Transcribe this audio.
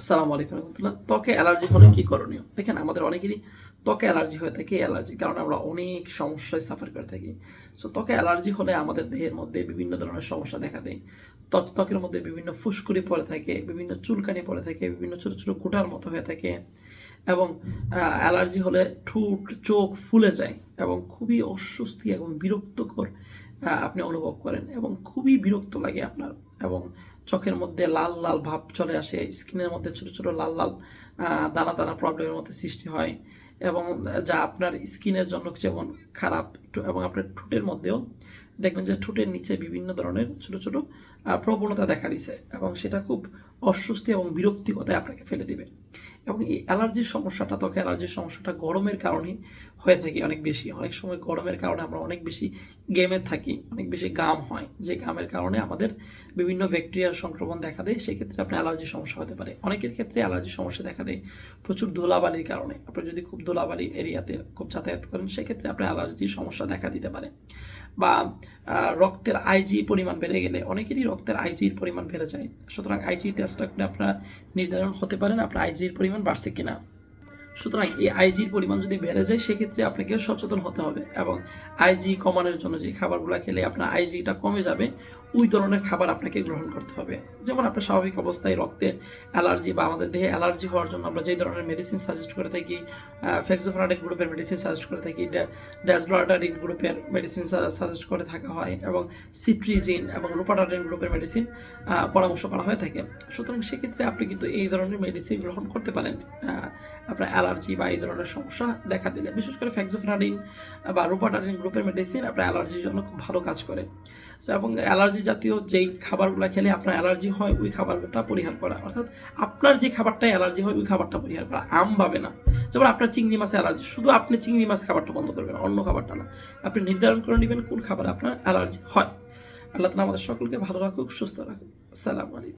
আসসালামু আলাইকুম রহমতুল্লাহ। ত্বকে অ্যালার্জি হলে কি করণীয়? দেখেন, আমাদের অনেকেরই ত্বকে অ্যালার্জি হয়ে থাকে, অ্যালার্জি, কারণ আমরা অনেক সমস্যায় সাফার করে থাকি। সো ত্বকে অ্যালার্জি হলে আমাদের দেহের মধ্যে বিভিন্ন ধরনের সমস্যা দেখা দেয়। ত্বক, ত্বকের মধ্যে বিভিন্ন ফুসকুড়ি পড়ে থাকে, বিভিন্ন চুলকানি পড়ে থাকে, বিভিন্ন ছোটো ছোটো কুটার মতো হয়ে থাকে এবং অ্যালার্জি হলে ঠোঁট, চোখ ফুলে যায় এবং খুবই অস্বস্তি এবং বিরক্তকর আপনি অনুভব করেন এবং খুবই বিরক্ত লাগে আপনার এবং চোখের মধ্যে লাল লাল ভাব চলে আসে, স্কিনের মধ্যে ছোট ছোট লাল লাল দানা দানা প্রবলেমের মধ্যে সৃষ্টি হয়। এবং যা আপনার স্কিনের জন্য যেমন খারাপ এবং আপনার ঠোঁটের মধ্যেও, দেখবেন যে ঠোঁটের নিচে বিভিন্ন ধরনের ছোট ছোট প্রবণতা দেখা দিছে এবং সেটা খুব অস্বস্তি এবং বিরক্তিকতায় আপনাকে ফেলে দিবে। এবং এই অ্যালার্জির সমস্যাটা, ত্বকে অ্যালার্জির সমস্যাটা গরমের কারণে হয়ে থাকে অনেক বেশি। অনেক সময় গরমের কারণে আমরা অনেক বেশি গেমে থাকি, অনেক বেশি গাম হয়। যে গামের কারণে আমাদের বিভিন্ন ব্যাকটেরিয়ার সংক্রমণ দেখা দেয়, সেক্ষেত্রে আপনার অ্যালার্জির সমস্যা হতে পারে। অনেকের ক্ষেত্রে অ্যালার্জির সমস্যা দেখা দেয় প্রচুর ধুলাবালির কারণে। আপনি যদি খুব ধুলাবালি এরিয়াতে খুব যাতায়াত করেন, সেক্ষেত্রে আপনার অ্যালার্জির সমস্যা দেখা দিতে পারে। বা রক্তের আইজি পরিমাণ বেড়ে গেলে অনেকেরই রক্তের আইজির পরিমাণ বেড়ে যায়। সুতরাং আইজি টেস্টটা আপনার নির্ধারণ হতে পারেন আপনার আইজির পরিমাণ বাড়ছে কিনা। সুতরাং এই আইজির পরিমাণ যদি বেড়ে যায়, সেক্ষেত্রে আপনাকে সচেতন হতে হবে এবং আইজি কমানোর জন্য যে খাবারগুলো খেলে আপনার আইজিটা কমে যাবে, ওই ধরনের খাবার আপনাকে গ্রহণ করতে হবে। যেমন আপনার স্বাভাবিক অবস্থায় রক্তে অ্যালার্জি বা আমাদের দেহে অ্যালার্জি হওয়ার জন্য আমরা যে ধরনের মেডিসিন সাজেস্ট করে থাকি ফেক্সোফানাডিন গ্রুপের মেডিসিন সাজেস্ট করে থাকি ড্যাসগ্লোরাটাডিন গ্রুপের মেডিসিন সাজেস্ট করে থাকা হয় এবং সিট্রিজিন এবং রোপাটাডিন গ্রুপের মেডিসিন পরামর্শ করা হয়ে থাকে। সুতরাং সেক্ষেত্রে আপনি কিন্তু এই ধরনের মেডিসিন গ্রহণ করতে পারেন। আপনার অ্যালার্জি বা এই ধরনের সমস্যা দেখা দিলে। বিশেষ করে ফ্যাক্সোফেনাডিন বা রোপাটাডিন গ্রুপের মেডিসিন আপনার অ্যালার্জির জন্য খুব ভালো কাজ করে। So, এবং অ্যালার্জি জাতীয় যেই খাবারগুলো খেলে আপনার অ্যালার্জি হয় ওই খাবারটা পরিহার করা। অর্থাৎ আপনার যে খাবারটায় অ্যালার্জি হয় ওই খাবারটা পরিহার করা। আম ভাবে না। যেমন আপনার চিংড়ি মাছে অ্যালার্জি। শুধু আপনি চিংড়ি মাছ খাবারটা বন্ধ করবেন অন্য খাবারটা না। আপনি নির্ধারণ করে নেবেন কোন খাবার আপনার অ্যালার্জি হয়। আল্লাহ আমাদের সকলকে ভালো রাখুক সুস্থ রাখুক। আসসালামু আলাইকুম।